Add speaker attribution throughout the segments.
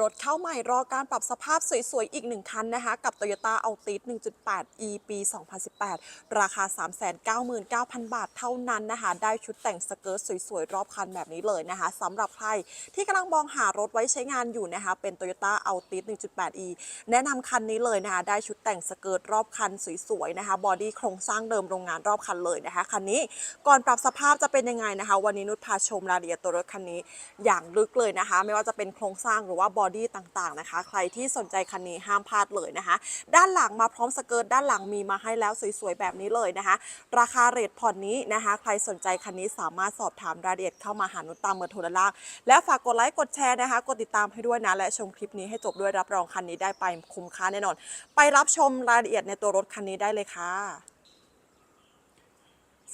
Speaker 1: รถเข้าใหม่รอการปรับสภาพสวยๆ อีกหนึ่งคันนะคะ กับ Toyota Altis 1.8 e ปี 2018 ราคา 399,000 บาทเท่านั้นนะคะ ได้ชุดแต่งสเกิร์ตสวยๆ รอบคันแบบนี้เลยนะคะสำหรับใครที่กำลังมองหารถไว้ใช้งานอยู่นะคะ เป็น Toyota Altis 1.8 e แนะนำคันนี้เลยนะคะ ได้ชุดแต่งสเกิร์ตรอบคันสวยๆนะคะบอดี้โครงสร้างเดิมโรงงานรอบคันเลยนะคะคันนี้ก่อนปรับสภาพจะเป็นยังไงนะคะ วันนี้นุชพาชมรายละเอียดตัวรถคันนี้ อย่างลึกเลยนะคะ ไม่ว่าจะเป็นโครงสร้างหรือว่าบอดี้ต่างๆนะคะ ใครที่สนใจคันนี้ห้ามพลาดเลยนะคะ ด้านหลังมาพร้อมสเกิร์ตด้านหลังมีมาให้แล้วสวยๆแบบนี้เลยนะคะ ราคาเรทผ่อนนี้นะคะ ใครสนใจคันนี้สามารถสอบถามรายละเอียดเข้ามาหานุชตามเบอร์โทรด้านล่าง และฝากกดไลค์กดแชร์นะคะ กดติดตามให้ด้วยนะ และชมคลิปนี้ให้จบด้วยรับรองคันนี้ได้ไปคุ้มค่าแน่นอน ไปรับชมรายละเอียดในตัวรถคันนี้ได้เลยค่ะ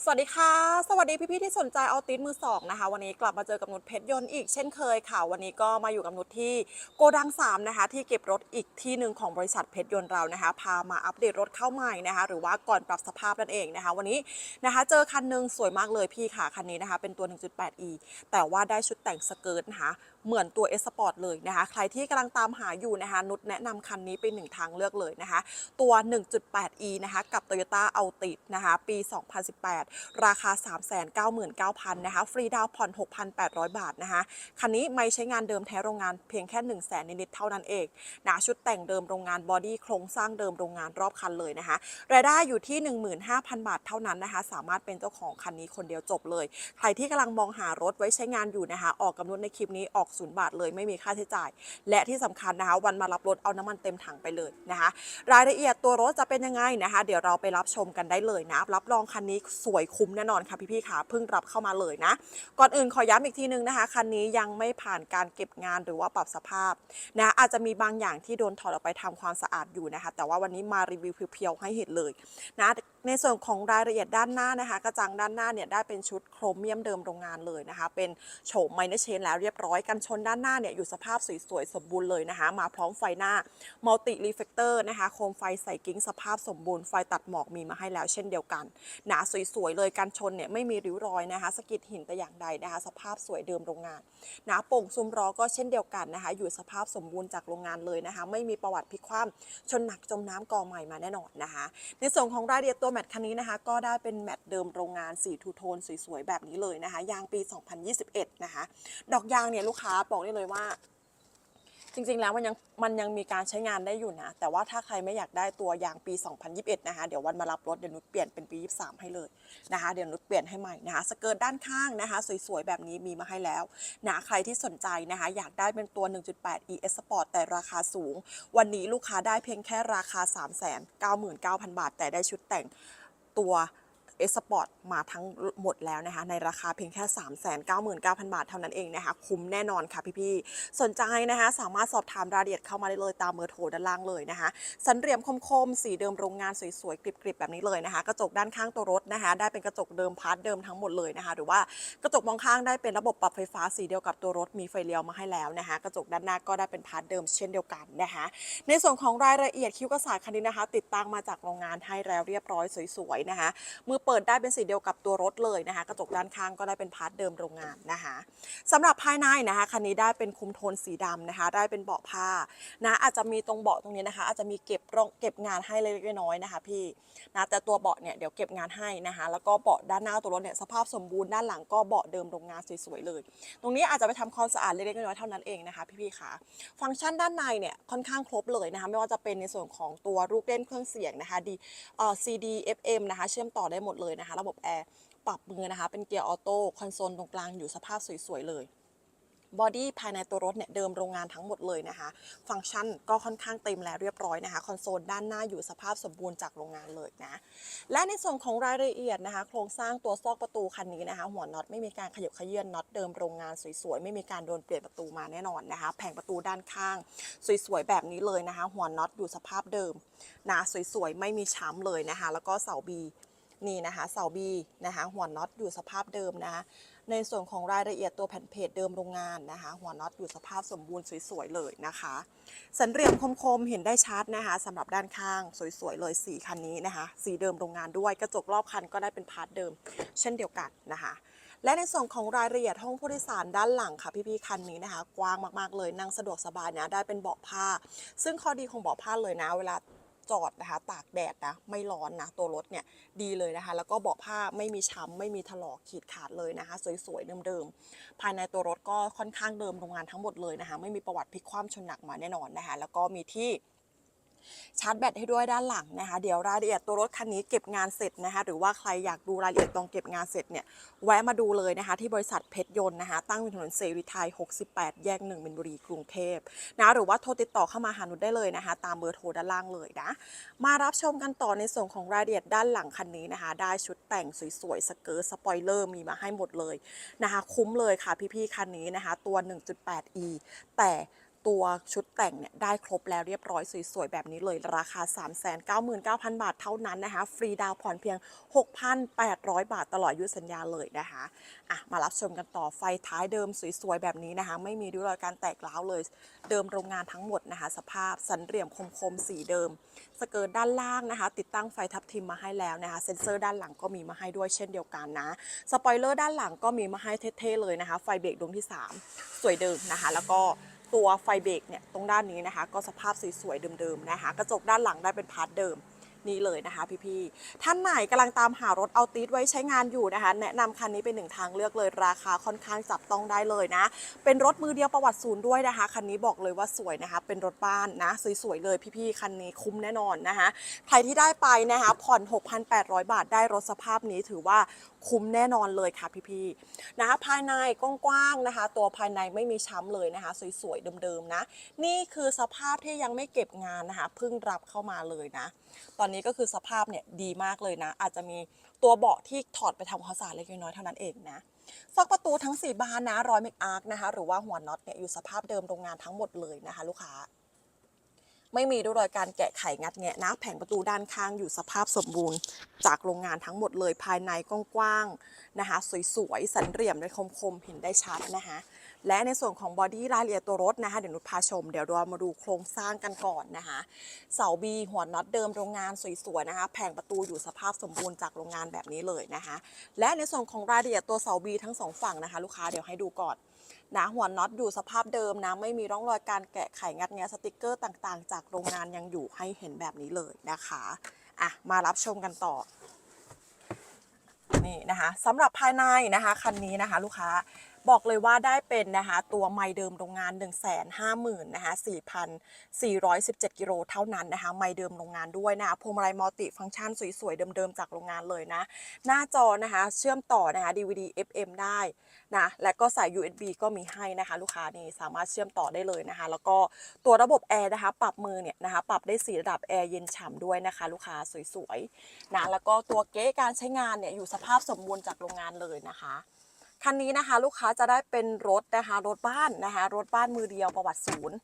Speaker 1: สวัสดีค่ะ สวัสดีพี่ๆที่สนใจเอาติสมือสองนะคะ วันนี้กลับมาเจอกับนุชเพชรยนต์อีกเช่นเคยค่ะ วันนี้ก็มาอยู่กับนุชที่โกดัง3นะคะ ที่เก็บรถอีกที่หนึ่งของบริษัทเพชรยนต์เรานะคะ พามาอัปเดตรถเข้าใหม่นะคะ หรือว่าก่อนปรับสภาพนั่นเองนะคะ วันนี้นะคะ เจอคันหนึ่งสวยมากเลยพี่ค่ะ คันนี้นะคะ เป็นตัว 1.8e แต่ว่าได้ชุดแต่งสเกิร์ตนะคะ เหมือนตัว S Sport เลยนะคะ ใครที่กำลังตามหาอยู่นะคะ นุชแนะนำคันนี้เป็นหนึ่งทางเลือกเลยนะคะ ตัว 1.8e นะคะ กับ Toyota a l t i นะคะ ปี 2018 ราคา 399,000 นะคะ ฟรีดาวน์ผ่อน 6,800 บาทนะคะ คันนี้ไม่ใช้งานเดิมแท้โรงงานเพียงแค่ 1 0 0 0 0แสนนิดๆเท่านั้นเองนะชุดแต่งเดิมโรงงานบอดี้โครงสร้างเดิมโรงงานรอบคันเลยนะคะ รายได้อยู่ที่ 15,000 บาทเท่านั้นนะคะ สามารถเป็นเจ้าของคันนี้คนเดียวจบเลย ใครที่กำลังมองหารถไว้ใช้งานอยู่นะคะ ออกกำหนดในคลิปนี้ออกศูนย์บาทเลยไม่มีค่าใช้จ่าย และที่สำคัญนะคะ วันมารับรถเอาน้ำมันเต็มถังไปเลยนะคะ รายละเอียดตัวรถจะเป็นยังไงนะคะ เดี๋ยวเราไปรับชมกันได้เลยนะ รับรองคันนี้สวยคุ้มแน่นอนค่ะพี่ๆค่ะเพิ่งรับเข้ามาเลยนะ ก่อนอื่นขอย้ำอีกทีนึงนะคะคันนี้ยังไม่ผ่านการเก็บงานหรือว่าปรับสภาพนะอาจจะมีบางอย่างที่โดนถอดออกไปทำความสะอาดอยู่นะคะ แต่ว่าวันนี้มารีวิวเพียวๆให้เห็นเลยนะ ในส่วนของรายละเอียดด้านหน้านะคะ กระจังด้านหน้าเนี่ยได้เป็นชุดโครเมียมเดิมโรงงานเลยนะคะ เป็นโฉมไมเนเชนแล้วเรียบร้อยกันชนด้านหน้าเนี่ยอยู่สภาพสวยๆสมบูรณ์เลยนะคะ มาพร้อมไฟหน้ามัลติรีเฟกเตอร์นะคะโคมไฟใส่กิ้งสภาพสมบูรณ์ไฟตัดหมอกมีมาให้แล้วเช่นเดียวกัน หนาสวยๆเลยกันชนเนี่ยไม่มีริ้วรอยนะคะสะกิดหินแต่อย่างใดนะคะ สภาพสวยเดิมโรงงาน หนาโป่งซุ้มล้อก็เช่นเดียวกันนะคะ อยู่สภาพสมบูรณ์จากโรงงานเลยนะคะ ไม่มีประวัติพลิกคว่ำชนหนักจมน้ำกองใหม่มาแน่นอนนะคะ ในส่วนของรายละเอียดตัวแมตคันนี้นะคะ ก็ได้เป็นแมตเดิมโรงงานสีทูโทนสวยๆ แบบนี้เลยนะคะ ยางปี 2021 นะคะ ดอกยางเนี่ยลูกค้าบอกได้เลยว่า จริงๆแล้วมันยังมันยังมีการใช้งานได้อยู่นะ แต่ว่าถ้าใครไม่อยากได้ตัวยางปี 2021 นะคะ เดี๋ยววันมารับรถเดี๋ยวนุชเปลี่ยนเป็นปี 23 ให้เลยนะคะ เดี๋ยวนุชเปลี่ยนให้ใหม่นะคะ สเกิร์ตด้านข้างนะคะ สวยๆ แบบนี้มีมาให้แล้วนะใครที่สนใจนะคะ อยากได้เป็นตัว 1.8 ES Sport แต่ราคาสูง วันนี้ลูกค้าได้เพียงแค่ราคา 399,000 บาท แต่ได้ชุดแต่งตัว เอสปอร์ตมาทั้งหมดแล้วนะคะ ในราคาเพียงแค่ 399,000 บาทเท่านั้นเองนะคะ คุ้มแน่นอนค่ะพี่ๆ สนใจนะคะ สามารถสอบถามรายละเอียดเข้ามาได้เลยตามเบอร์โทรด้านล่างเลยนะคะ สันเหลี่ยมคมๆ สีเดิมโรงงานสวยๆ กริบๆ แบบนี้เลยนะคะ กระจกด้านข้างตัวรถนะคะ ได้เป็นกระจกเดิมพาร์ทเดิมทั้งหมดเลยนะคะ หรือว่ากระจกมองข้างได้เป็นระบบปรับไฟฟ้าสีเดียวกับตัวรถมีไฟเลี้ยวมาให้แล้วนะคะ กระจกด้านหน้าก็ได้เป็นพาร์ทเดิมเช่นเดียวกันนะคะ ในส่วนของรายละเอียดคิ้วกระสาคันนี้นะคะ ติดตั้งมาจากโรงงานให้แล้วเรียบร้อยสวยๆนะคะมือเปิดได้เป็นสีเดียวกับตัวรถเลยนะคะ กระจกด้านข้างก็ได้เป็นพาร์ทเดิมโรงงานนะคะสำหรับภายในนะคะคันนี้ได้เป็นคุมโทนสีดำนะคะ ได้เป็นเบาะผ้านะอาจจะมีตรงเบาะตรงนี้นะคะ อาจจะมีเก็บรองเก็บงานให้เล็กน้อยนะคะ พี่นะแต่ตัวเบาะเนี่ยเดี๋ยวเก็บงานให้นะคะ แล้วก็เบาะด้านหน้าตัวรถเนี่ยสภาพสมบูรณ์ด้านหลังก็เบาะเดิมโรงงานสวยๆเลย ตรงนี้อาจจะไปทำความสะอาดเล็กๆน้อยๆเท่านั้นเองนะคะ พี่ๆค่ะ ฟังก์ชันด้านในเนี่ยค่อนข้างครบเลยนะคะ ไม่ว่าจะเป็นในส่วนของตัวลูกเล่นเครื่องเสียงนะคะดีเอ่อ CD FM นะคะ เชื่อมต่อได้หมดเลยนะคะ ระบบแอร์ปรับมือนะคะ เป็นเกียร์ออโต้คอนโซลตรงกลางอยู่สภาพสวยๆเลยบอดี้ภายในตัวรถเนี่ยเดิมโรงงานทั้งหมดเลยนะคะ ฟังก์ชันก็ค่อนข้างเต็มแล้วเรียบร้อยนะคะ คอนโซลด้านหน้าอยู่สภาพสมบูรณ์จากโรงงานเลยนะ และในส่วนของรายละเอียดนะคะ โครงสร้างตัวซอกประตูคันนี้นะคะ หัวน็อตไม่มีการขยับขยื่นน็อตเดิมโรงงานสวยๆ ไม่มีการโดนเปลี่ยนประตูมาแน่นอนนะคะ แผงประตูด้านข้าง สวยๆแบบนี้เลยนะคะ หัวน็อตอยู่สภาพเดิมนะสวยๆไม่มีช้ำเลยนะคะ แล้วก็เสาบี นี่นะคะเสาบีนะคะหัวน็อตอยู่สภาพเดิมนะคะในส่วนของรายละเอียดตัวแผ่นเพจเดิมโรงงานนะคะ หัวน็อตอยู่สภาพสมบูรณ์สวยๆเลยนะคะ สันเหลี่ยมคมๆเห็นได้ชัดนะคะสำหรับด้านข้างสวยๆเลยสีคันนี้นะคะ สีเดิมโรงงานด้วยกระจกรอบคันก็ได้เป็นพาร์ทเดิม เช่นเดียวกันนะคะ และในส่วนของรายละเอียดห้องผู้โดยสารด้านหลังค่ะพี่ๆคันนี้นะคะ กว้างมากๆเลยนั่งสะดวกสบายนะได้เป็นเบาะผ้า ซึ่งข้อดีของเบาะผ้าเลยนะเวลา จอดนะคะ ตากแดดนะไม่ร้อนนะตัวรถเนี่ยดีเลยนะคะ แล้วก็เบาะผ้าไม่มีช้ำไม่มีถลอกขีดขาดเลยนะคะ สวยๆเดิมๆภายในตัวรถก็ค่อนข้างเดิมโรงงานทั้งหมดเลยนะคะ ไม่มีประวัติพลิกคว่ำชนหนักมาแน่นอนนะคะ แล้วก็มีที่ ชาร์จแบตให้ด้วยด้านหลังนะคะ เดี๋ยวรายละเอียดตัวรถคันนี้เก็บงานเสร็จนะคะ หรือว่าใครอยากดูรายละเอียดตอนเก็บงานเสร็จเนี่ยแวะมาดูเลยนะคะ ที่บริษัทเพชรยนต์นะคะ ตั้งอยู่ถนนเสรีไทย 68 แยก1มินบุรีกรุงเทพนะหรือว่าโทรติดต่อเข้ามาหาหนุได้เลยนะคะ ตามเบอร์โทรด้านล่างเลยนะมารับชมกันต่อในส่วนของรายละเอียดด้านหลังคันนี้นะคะ ได้ชุดแต่งสวยๆสเกิร์ตสปอยเลอร์มีมาให้หมดเลยนะคะ คุ้มเลยค่ะพี่ๆคันนี้นะคะ ตัว 1.8e แต่ ตัวชุดแต่งเนี่ยได้ครบแล้วเรียบร้อยสวยๆ แบบนี้เลยราคา 399,000 บาทเท่านั้นนะคะ ฟรีดาวน์ผ่อนเพียง 6,800 บาทตลอดอยุสัญญาเลยนะคะอะมารับชมกันต่อไฟท้ายเดิมสวยๆ แบบนี้นะคะ ไม่มีริ้วรอยการแตกร้าวเลย เดิมโรงงานทั้งหมดนะคะ สภาพสันเหลี่ยมคมๆสีเดิม สเกิร์ตด้านล่างนะคะ ติดตั้งไฟทับทิมมาให้แล้วนะคะเซ็นเซอร์ด้านหลังก็มีมาให้ด้วยเช่นเดียวกันนะสปอยเลอร์ด้านหลังก็มีมาให้เท่ๆเลยนะคะ ไฟเบรกดวงที่ 3 สวยเดิมนะคะ แล้วก็ ตัวไฟเบรกเนี่ยตรงด้านนี้นะคะ ก็สภาพสวยๆเดิมๆนะคะ กระจกด้านหลังได้เป็นพาร์ทเดิมนี่เลยนะคะพี่ๆ ท่านไหนกำลังตามหารถเอาติดไว้ใช้งานอยู่นะคะ แนะนำคันนี้เป็นหนึ่งทางเลือกเลยราคาค่อนข้างจับต้องได้เลยนะ เป็นรถมือเดียวประวัติศูนย์ด้วยนะคะ คันนี้บอกเลยว่าสวยนะคะ เป็นรถบ้านนะ สวยๆเลยพี่ๆ คันนี้คุ้มแน่นอนนะคะ ใครที่ได้ไปนะคะผ่อน 6,800 บาทได้รถสภาพนี้ถือว่า คุ้มแน่นอนเลยค่ะพี่ๆนะคะภายในกว้างๆนะคะ ตัวภายในไม่มีช้ำเลยนะคะ สวยๆเดิมๆนะ นี่คือสภาพที่ยังไม่เก็บงานนะคะเพิ่งรับเข้ามาเลยนะ ตอนนี้ก็คือสภาพเนี่ยดีมากเลยนะ อาจจะมีตัวเบาะที่ถอดไปทำความสะอาดเล็กน้อยเท่านั้นเองนะซอกประตูทั้ง 4 บานนะรอยเมกอาร์คนะคะ หรือว่าหัวน็อตเนี่ยอยู่สภาพเดิมโรงงานทั้งหมดเลยนะคะ ลูกค้า ไม่มีด้วยรอยการแกะไขงัดแงะนะ แผงประตูด้านข้างอยู่สภาพสมบูรณ์ จากโรงงานทั้งหมดเลยภายในกว้างๆนะคะ สวยๆ สันเหลี่ยมเลยคมๆ เห็นได้ชัดนะคะ และในส่วนของบอดี้รายละเอียดตัวรถนะคะ เดี๋ยวนุชพาชม เดี๋ยวเรามาดูโครงสร้างกันก่อนนะคะ เสาบีหัวน็อตเดิมโรงงานสวยๆนะคะ แผงประตูอยู่สภาพสมบูรณ์จากโรงงานแบบนี้เลยนะคะ และในส่วนของรายละเอียดตัวเสาบีทั้งสองฝั่งนะคะ ลูกค้าเดี๋ยวให้ดูก่อนนะหัวน็อตอยู่สภาพเดิมนะ ไม่มีร่องรอยการแกะไขงัดแงะสติกเกอร์ต่างๆ จากโรงงานยังอยู่ให้เห็นแบบนี้เลยนะคะอะมารับชมกันต่อนี่นะคะสำหรับภายในนะคะคันนี้นะคะ ลูกค้า บอกเลยว่าได้เป็นนะคะตัวไมล์เดิมโรงงาน 1 5 0 0 0 0นะคะ4,417 กิโลเท่านั้นนะคะไมล์เดิมโรงงานด้วยนะคะพวงมาลัยมัลติฟังก์ชันสวยๆ เดิมๆ จากโรงงานเลยนะ หน้าจอนะคะเชื่อมต่อนะคะ DVD FM ได้นะและก็สาย USB ก็มีให้นะคะลูกค้านี่สามารถเชื่อมต่อได้เลยนะคะ แล้วก็ตัวระบบแอร์นะคะปรับมือเนี่ยนะคะปรับได้สีระดับแอร์เย็นฉ่ำด้วยนะคะลูกค้าสวยๆนะแล้วก็ตัวเก๊การใช้งานเนี่ยอยู่สภาพสมบูรณ์จากโรงงานเลยนะคะ คันนี้นะคะลูกค้าจะได้เป็นรถนะคะรถบ้านนะคะรถบ้านมือเดียวประวัติศูนย์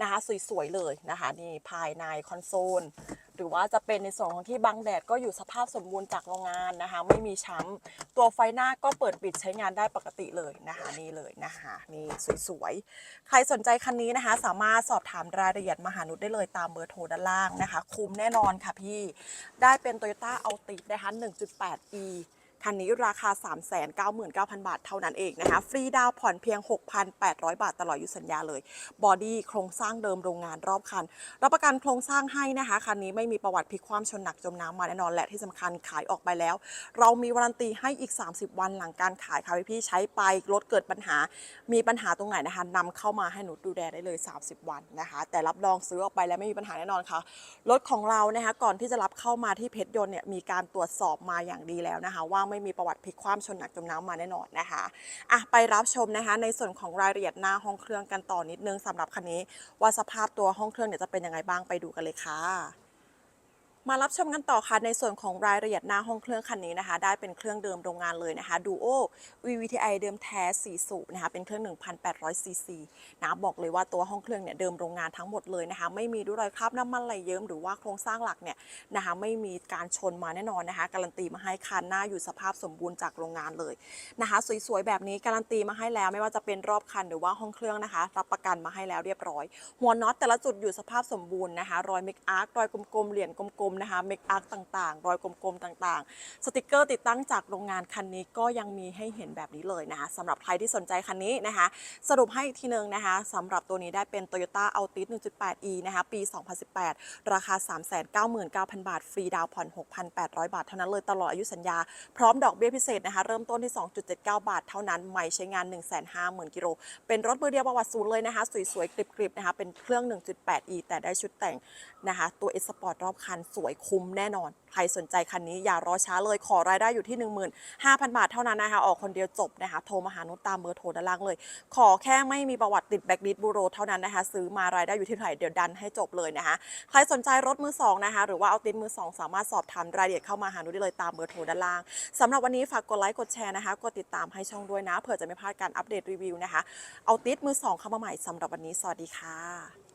Speaker 1: นะคะสวยๆเลยนะคะนี่ภายในคอนโซลหรือว่าจะเป็นในส่วนของที่บังแดดก็อยู่สภาพสมบูรณ์จากโรงงานนะคะ ไม่มีช้ำตัวไฟหน้าก็เปิดปิดใช้งานได้ปกติเลยนะคะนี่เลยนะคะนี่สวยๆ ใครสนใจคันนี้นะคะ สามารถสอบถามรายละเอียดมาหานุชได้เลยตามเบอร์โทรด้านล่างนะคะ คุ้มแน่นอนค่ะพี่ ได้เป็น Toyota a l t i นะคะ 1.8e คันนี้ราคา 399,000 บาทเท่านั้นเองนะคะ ฟรีดาวผ่อนเพียง 6,800 บาทตลอดอยุสัญญาเลย บอดี้โครงสร้างเดิมโรงงานรอบคัน รับประกันโครงสร้างให้นะคะ คันนี้ไม่มีประวัติพลิกคว่ำชนหนักจมน้ำมาแน่นอนและที่สำคัญขายออกไปแล้ว เรามีวารันตีให้อีก 30 วันหลังการขายค่ะพี่ๆใช้ไปรถเกิดปัญหา มีปัญหาตรงไหนนะคะนำเข้ามาให้หนูดูแลได้เลย 30 วันนะคะ แต่รับรองซื้อออกไปแล้วไม่มีปัญหาแน่นอนค่ะ รถของเรานะคะก่อนที่จะรับเข้ามาที่เพชรยนต์เนี่ยมีการตรวจสอบมาอย่างดีแล้วนะคะว่าไม่มีประวัติพลิกคว่ำชนหนักจมน้ำมาแน่นอนนะคะอะไปรับชมนะคะ ในส่วนของรายละเอียดหน้าห้องเครื่องกันต่อนิดนึงสำหรับคันนี้ ว่าสภาพตัวห้องเครื่องเนี่ยจะเป็นยังไงบ้างไปดูกันเลยค่ะ มารับชมกันต่อค่ะในส่วนของรายละเอียดหน้าห้องเครื่องคันนี้นะคะ ได้เป็นเครื่องเดิมโรงงานเลยนะคะ Duo VVTi เดิมแท้4สูบนะคะเป็นเครื่อง 1,800 ซีซีนะบอกเลยว่าตัวห้องเครื่องเนี่ยเดิมโรงงานทั้งหมดเลยนะคะ ไม่มีด้วยรอยคราบน้ำมันไหลเยิ้มหรือว่าโครงสร้างหลักเนี่ยนะคะไม่มีการชนมาแน่นอนนะคะ การันตีมาให้คันหน้าอยู่สภาพสมบูรณ์จากโรงงานเลยนะคะสวยๆแบบนี้การันตีมาให้แล้วไม่ว่าจะเป็นรอบคันหรือว่าห้องเครื่องนะคะ รับประกันมาให้แล้วเรียบร้อย หัวน็อตแต่ละจุดอยู่สภาพสมบูรณ์นะคะรอยเมกอาร์ครอยกลมๆเหรียญกลมนะคะเมคอัพต่างๆ รอยกลมๆต่างๆ สติกเกอร์ติดตั้งจากโรงงานคันนี้ก็ยังมีให้เห็นแบบนี้เลยนะคะสำหรับใครที่สนใจคันนี้นะคะ สรุปให้อีกทีนึงนะคะสำหรับตัวนี้ได้เป็น Toyota Altis 1.8e นะคะปี 2018 ราคา 399,000 บาท ฟรีดาวผ่อน 6,800 บาท เท่านั้นเลยตลอดอายุสัญญา พร้อมดอกเบี้ยพิเศษนะคะ เริ่มต้นที่ 2.79 บาท เท่านั้นใหม่ใช้งาน 150,000กิโลเป็นรถมือเดียวประวัติศูนย์เลยนะคะ สวยๆกริบๆนะคะเป็นเครื่อง 1.8e แต่ได้ชุดแต่งนะคะ ตัว S Sport รอบคันสวยคุ้มแน่นอน ใครสนใจคันนี้อย่ารอช้าเลยขอรายได้อยู่ที่ 15,000 บาทเท่านั้นนะคะ ออกคนเดียวจบนะคะ โทรมาหานุชตามเบอร์โทรด้านล่างเลย ขอแค่ไม่มีประวัติติดแบ็กดิสบูโรเท่านั้นนะคะ ซื้อมารายได้อยู่ที่เท่าไหร่เดี๋ยวดันให้จบเลยนะคะ ใครสนใจรถมือสองนะคะ หรือว่าเอาตินมือสองสามารถสอบถามรายละเอียดเข้ามาหานุชได้เลยตามเบอร์โทรด้านล่างสำหรับวันนี้ฝากกดไลค์กดแชร์นะคะกดติดตามให้ช่องด้วยนะเผื่อจะไม่พลาดการอัปเดตรีวิวนะคะ เอาติดมือสองเข้ามาใหม่สำหรับวันนี้สวัสดีค่ะ